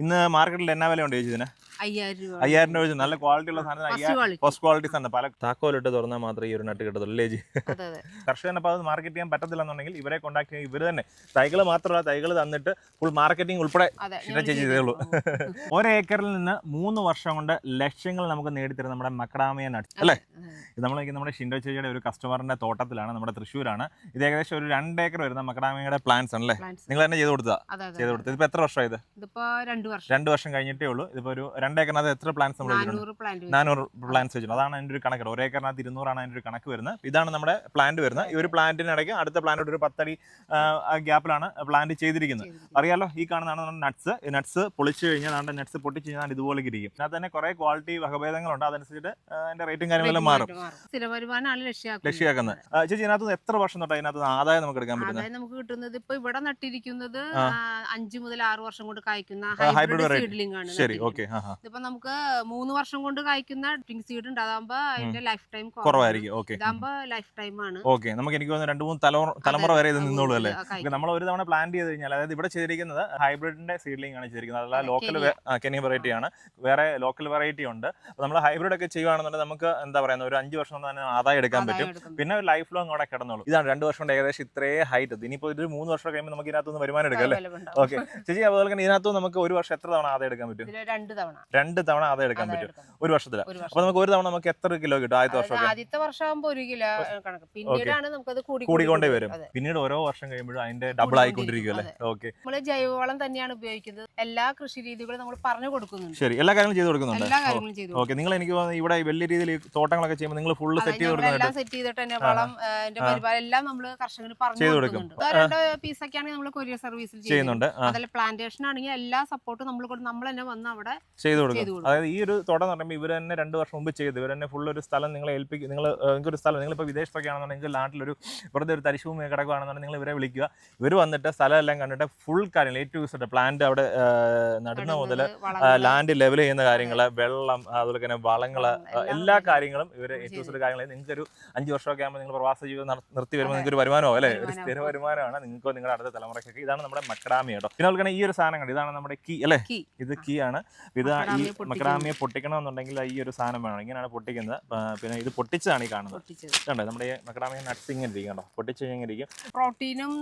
ഇന്ന് മാർക്കറ്റിൽ എന്നാ വില ഉണ്ട് ചേച്ചി ഇതിന്? അയ്യായിരം രൂപ. അയ്യായിരം രൂപ നല്ല ക്വാളിറ്റി ഉള്ള സാധനം ഫസ്റ്റ് അയ്യായിരം ക്വാളിറ്റി ഫസ്റ്റ് ക്വാളിറ്റി സാധനം. പല താക്കോലിട്ട് തുറന്നാൽ മാത്രമേ ഈ ഒരു നട്ട് കിട്ടത്തുള്ളൂ അതെ കർഷകന് അപ്പോൾ അത് മാർക്കറ്റ് ചെയ്യാൻ പറ്റത്തില്ലെന്നുണ്ടെങ്കിൽ ഇവരെ കോൺടാക്ട് ചെയ്യുക ഇവർ തന്നെ തൈകൾ മാത്രമല്ല തൈകൾ തന്നിട്ട് ഫുൾ മാർക്കറ്റിംഗ് ഉൾപ്പെടെ ചേച്ചി ചെയ്തു. ഉള്ളൂ. ഉം. ഒരേക്കറിൽ നിന്ന് മൂന്ന് വർഷം കൊണ്ട് ലക്ഷ്യങ്ങൾ നമുക്ക് നേടിത്തരുന്ന നമ്മുടെ മക്കടാമയ നട്സ് അല്ലേ. ഇത് നമ്മൾ നമ്മുടെ ഷിൻഡോ ചേച്ചിയുടെ ഒരു കസ്റ്റമറിന്റെ തോട്ടത്തിലാണ് നമ്മുടെ തൃശ്ശൂരാണ്. ഇത് ഏകദേശം ഒരു രണ്ട് ഏക്കർ വരുന്ന മക്കടാമയുടെ പ്ലാന്റ്സ് ആണല്ലേ? നിങ്ങൾ തന്നെ ചെയ്ത് കൊടുത്തതാ? ചെയ്ത് കൊടുത്തത്. ഇപ്പൊ എത്ര വർഷമായി ഇത്? വർഷം. രണ്ട് വർഷം കഴിഞ്ഞിട്ടേ ഉള്ളൂ. ഇതിപ്പോ ഒരു രണ്ട് ഏക്കറിനകത്ത് എത്ര പ്ലാന്റ്സ് നമ്മൾ വെച്ചിട്ടുണ്ട്? നാനൂറ് പ്ലാന്റ് നാനൂറ് പ്ലാന്റ്സ് വെച്ചിട്ടുണ്ട്. അതാണ് അതിന്റെ ഒരു കണക്ക്. ഒരു ഏക്കറിനകത്ത് ഇരുന്നൂറാണ് അതിന്റെ ഒരു കണക്ക് വരുന്നത്. ഇതാണ് നമ്മുടെ പ്ലാന്റ് വരുന്നത്. ഈ ഒരു പ്ലാന്റിനിടയ്ക്ക് അടുത്ത പ്ലാന്റോട് ഒരു പത്തടി ഗ്യാപ്പിലാണ് പ്ലാന്റ് ചെയ്തിരിക്കുന്നത്. അറിയാലോ ഈ കാണുന്നതാണ് നമ്മുടെ നട്ട്സ് നട്ട്സ് പൊളിച്ചു കഴിഞ്ഞാൽ നമ്മുടെ നട്ട്സ് പൊട്ടിച്ച് കഴിഞ്ഞാൽ ഇതുപോലെ ഇരിക്കും. അതിനകത്ത് തന്നെ കുറേ ക്വാളിറ്റി വകഭേദങ്ങളുണ്ട്. അതനുസരിച്ചിട്ട് അതിന്റെ റേറ്റും കാര്യങ്ങളും മാറും. ലക്ഷ്യാക്കുന്നത്. ലക്ഷ്യമാക്കുന്നത് ചേച്ചി ഇതിനകത്ത് എത്ര വർഷം തൊട്ട് അതിനകത്ത് ആദായം നമുക്ക് എടുക്കാൻ പറ്റുന്നത്? നമുക്ക് കിട്ടുന്നത് ഇപ്പൊ ഇവിടെ നട്ടിരിക്കുന്നത് അഞ്ച് മുതൽ ആറ് വർഷം കൊണ്ട് കായ്ക്കുന്ന ഹൈബ്രിഡ് സീഡ്ലിംഗ് ആണ് ശരി. ഓക്കെ ഇതിപ്പോ നമുക്ക് മൂന്ന് വർഷം കൊണ്ട് കായ്ക്കുന്ന ഡ്രിങ്ക് സീഡ് ഉണ്ട്. അതാകുമ്പോ അതിന്റെ ലൈഫ് ടൈം കുറവായിരിക്കും. ഓക്കെ. ഇതാകുമ്പോ ലൈഫ് ടൈം ആണ്. ഓക്കെ. നമുക്ക് എനിക്ക് തോന്നുന്നു രണ്ട് മൂന്ന് തലമുറ വരെ ഇത് നിന്നോളൂ അല്ലേ. നമ്മൾ ഒരു തവണ പ്ലാൻ ചെയ്ത് കഴിഞ്ഞാൽ അതായത് ഇവിടെ ചെയ്തിരിക്കുന്നത് ഹൈബ്രിഡിന്റെ സീഡ്ലിംഗ് ആണ് ചെയ്തിരിക്കുന്നത്. അതല്ല ലോക്കൽ കെനി കെനിയ. വെറൈറ്റി ആണ്. വേറെ ലോക്കൽ വെറൈറ്റി ഉണ്ട്. നമ്മൾ ഹൈബ്രിഡ് ഒക്കെ ചെയ്യുകയാണെന്നുണ്ടെങ്കിൽ നമുക്ക് എന്താ പറയുന്നത്? ഒരു അഞ്ച് വർഷം തന്നെ ആദായം എടുക്കാൻ പറ്റും. പിന്നെ ഒരു ലൈഫ് ലോങ് അവിടെ കിടന്നോളൂ. ഇതാണ് രണ്ട് വർഷം കൊണ്ട് ഏകദേശം ഇത്രേ ഹൈറ്റ് ഇനിയിപ്പോൾ ഒരു മൂന്ന് വർഷം കഴിയുമ്പോൾ നമുക്ക് ഇതിനകത്തുനിന്ന് വരുമാനം എടുക്കാം അല്ലേ? ഓക്കെ. ചേച്ചി അതുപോലെ തന്നെ ഇതിനകത്തുനിന്ന് നമുക്ക് ഒരു വർഷം എത്ര തവണ ആദായം എടുക്കാൻ പറ്റും? രണ്ട് തവണ. രണ്ട് തവണ ആദായം എടുക്കാൻ പറ്റും ഒരു വർഷത്തിൽ ഒരു അപ്പൊ നമുക്ക് ഒരു തവണ നമുക്ക് എത്ര കിലോ കിട്ടും ആദ്യത്തെ വർഷം ആദ്യത്തെ വർഷം ആകുമ്പോൾ ഒരു കിലോ കണക്ക്. പിന്നീടാണ് നമുക്കത് കൂടി കൂടിക്കൊണ്ടേ വരും. പിന്നീട് ഓരോ വർഷം കഴിയുമ്പോഴും അതിന്റെ ഡബിൾ ആയിക്കൊണ്ടിരിക്കും അല്ലേ ഓക്കെ. നമ്മൾ ജൈവവളം തന്നെയാണ് ഉപയോഗിക്കുന്നത്. എല്ലാ കൃഷി രീതികളും നമ്മൾ പറഞ്ഞു കൊടുക്കുന്നുണ്ട്. ശരി. എല്ലാ കാര്യങ്ങളും ചെയ്തു കൊടുക്കുന്നുണ്ട്. എല്ലാ ഓക്കെ. നിങ്ങൾ എനിക്ക് ഇവിടെ വലിയ രീതിയിൽ തോട്ടങ്ങളൊക്കെ ചെയ്യുമ്പോൾ നിങ്ങൾ ഫുള്ള് സെറ്റ് ചെയ്ത് കൊടുക്കുന്നത് കൊടുക്കുന്നുണ്ട്. സെറ്റ് ചെയ്തിട്ട് തന്നെ വളം അതിന്റെ എല്ലാം നമ്മൾ കർഷകന് പറഞ്ഞു കൊടുക്കും. കൊടുക്കുന്നുണ്ട് ഓരോ രണ്ട് പീസൊക്കെ ആണെങ്കിൽ നമ്മൾ കൊറിയർ സർവീസിൽ ചെയ്യുന്നുണ്ട്. അതല്ല പ്ലാന്റേഷൻ ആണെങ്കിൽ എല്ലാ സപ്പോർട്ടും നമ്മൾ നമ്മൾ തന്നെ വന്ന് അവിടെ ചെയ്ത് ചെയ്ത് കൊടുക്കും. അതായത് ഈ ഒരു തുട എന്ന് പറയുമ്പോൾ ഇവർ തന്നെ രണ്ട് വർഷം മുമ്പ് ചെയ്ത് ഇവർ തന്നെ ഫുൾ ഒരു സ്ഥലം നിങ്ങളെ ഏൽപ്പിക്കും. നിങ്ങൾ നിങ്ങൾക്ക് ഒരു സ്ഥലം നിങ്ങളിപ്പോൾ വിദേശത്തൊക്കെ ആണെന്നുണ്ടെങ്കിൽ നാട്ടിലൊരു വെറുതെ ഒരു തരിശുഭൂമി കിടക്കുകയാണെന്നുണ്ടെങ്കിൽ നിങ്ങൾ ഇവരെ വിളിക്കുക. ഇവർ വന്നിട്ട് സ്ഥലമെല്ലാം കണ്ടിട്ട് ഫുൾ കാര്യങ്ങൾ ഏറ്റവും ദിവസം പ്ലാന്റ് അവിടെ നടുന്ന മുതൽ ലാൻഡ് ലെവൽ ചെയ്യുന്ന കാര്യങ്ങൾ വെള്ളം അതുപോലെ തന്നെ വളങ്ങൾ എല്ലാ കാര്യങ്ങളും ഇവർ ഏറ്റവും ദിവസം കാര്യങ്ങൾ നിങ്ങൾക്ക് ഒരു അഞ്ച് വർഷമൊക്കെ ആകുമ്പോൾ നിങ്ങൾ പ്രവാസ ജീവിതം നിർത്തി വരുമ്പോൾ നിങ്ങൾക്ക് ഒരു വരുമാനമോ അല്ലേ? ഒരു സ്ഥിര വരുമാനമാണ് നിങ്ങൾക്ക് നിങ്ങളുടെ അടുത്ത തലമുറയ്ക്കൊക്കെ. ഇതാണ് നമ്മുടെ മക്രാമി കേട്ടോ. പിന്നെ അതുപോലെ ഈ ഒരു സാധനം കണ്ടു? ഇതാണ് നമ്മുടെ കീ അല്ലേ? ഇത് കീ ആണ് ഇത് ഈ മക്രാമിയെ പൊട്ടിക്കണം എന്നുണ്ടെങ്കിൽ പൊട്ടിക്കണമെന്നുണ്ടെങ്കിൽ ഈ ഒരു സാധനം വേണം. ഇങ്ങനെയാണ് പൊട്ടിക്കുന്നത്. പിന്നെ ഇത് പൊട്ടിച്ചതാണ് ഈ കാണുന്നത്. കണ്ടോ? നമ്മുടെ ഈ മക്രാമിയ നട്ട്സ് ഇങ്ങനെ ഇരിക്കും കേട്ടോ പൊട്ടിച്ച് ഇങ്ങനെ ഇരിക്കും പ്രോട്ടീനും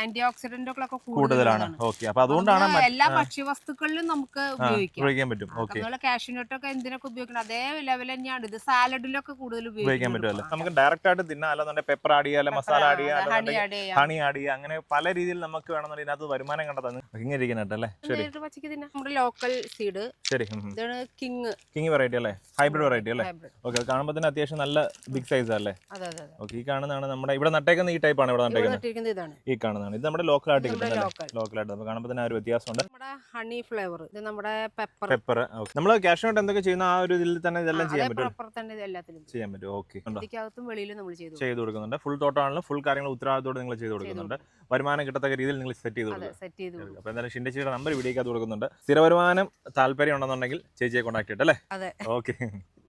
ആന്റി ഓക്സിഡന്റുകളൊക്കെ കൂടുതലാണ്. ഓക്കെ. അപ്പൊ അതുകൊണ്ടാണ് എല്ലാ ഭക്ഷ്യവസ്തുക്കളിലും നമുക്ക് ഉപയോഗിക്കാം. ഉപയോഗിക്കാൻ പറ്റും. ഓക്കെ. കാഷ്യൂട്ടൊക്കെ കാഷ്യൂനട്ടൊക്കെ എന്തിനൊക്കെ ഉപയോഗിക്കണം? അതേ ലെവൽ തന്നെയാണ്. ഇത് സാലഡിലൊക്കെ കൂടുതൽ ഉപയോഗിക്കാൻ പറ്റുമല്ലോ. നമുക്ക് ഡയറക്റ്റ് ആയിട്ട് തിന്നാം. അല്ലാന്നുണ്ടെങ്കിൽ പെപ്പർ ആഡ് ചെയ്യാം മസാല ഹണി ആടിയ ആഡ് ചെയ്യാം ഹണി ചെയ്യുക. അങ്ങനെ പല രീതിയിൽ നമുക്ക് വേണമെന്നുണ്ടെങ്കിൽ ഇതിനകത്ത് വരുമാനം കണ്ടെത്താൻ. ഇങ്ങനെ ഇരിക്കുന്നുണ്ടല്ലേ ശരി. നമ്മുടെ ലോക്കൽ സീഡ് ശരി ഇതാണ് കിങ്. കിങ് വെറൈറ്റി അല്ലേ? ഹൈബ്രിഡ് വെറൈറ്റി അല്ലേ? ഓക്കെ കാണുമ്പോൾ തന്നെ അത്യാവശ്യം നല്ല ബിഗ് സൈസ് അല്ലേ? അതെ അതെ അതെ. ഓക്കെ ഈ കാണുന്നതാണ് നമ്മുടെ ഇവിടെ നട്ടേക്കുന്ന ഈ ടൈപ്പാണ് ഇവിടെ ഇവിടെ നട്ടേക്കുന്നത്. ഈ കാണുന്നതാണ്. ഇത് നമ്മുടെ ലോക്കൽ ആയിട്ട് കിട്ടുന്നത് ലോക്കൽ ആയിട്ട് നമുക്ക് കാണുമ്പോൾ തന്നെ ആ ഒരു വ്യത്യാസമുണ്ട്. നമ്മുടെ ഹണി ഫ്ലേവർ ഇത് നമ്മുടെ പെപ്പർ പെപ്പർ നമ്മൾ ക്യാഷ് എന്തൊക്കെ ചെയ്യുന്ന ആ ഒരു ഇതിൽ തന്നെ ഇതെല്ലാം ചെയ്യാൻ പറ്റും. ചെയ്യാൻ പറ്റും. ഓക്കെ ചെയ്തു കൊടുക്കുന്നുണ്ട്. ഫുൾ തോട്ടമാണെങ്കിലും ഫുൾ കാര്യങ്ങൾ ഉത്തരവാദിത്തോടെ നിങ്ങൾ ചെയ്ത് കൊടുക്കുന്നുണ്ട്. വരുമാനം കിട്ടത്തക്ക രീതിയിൽ നിങ്ങൾ സെറ്റ് ചെയ്ത് അതെ കൊടുക്കും. അപ്പോൾ എന്തായാലും ഷിൻഡച്ചിയുടെ നമ്പർ വീഡിയോക്കകത്ത് കൊടുക്കുന്നുണ്ട്. സ്ഥിര വരുമാനം താല്പര്യം ഉണ്ടെന്നുണ്ടെങ്കിൽ ചേച്ചിയെ കോൺടാക്ട് ചെയ്യട്ടെ അല്ലേ? ഓക്കെ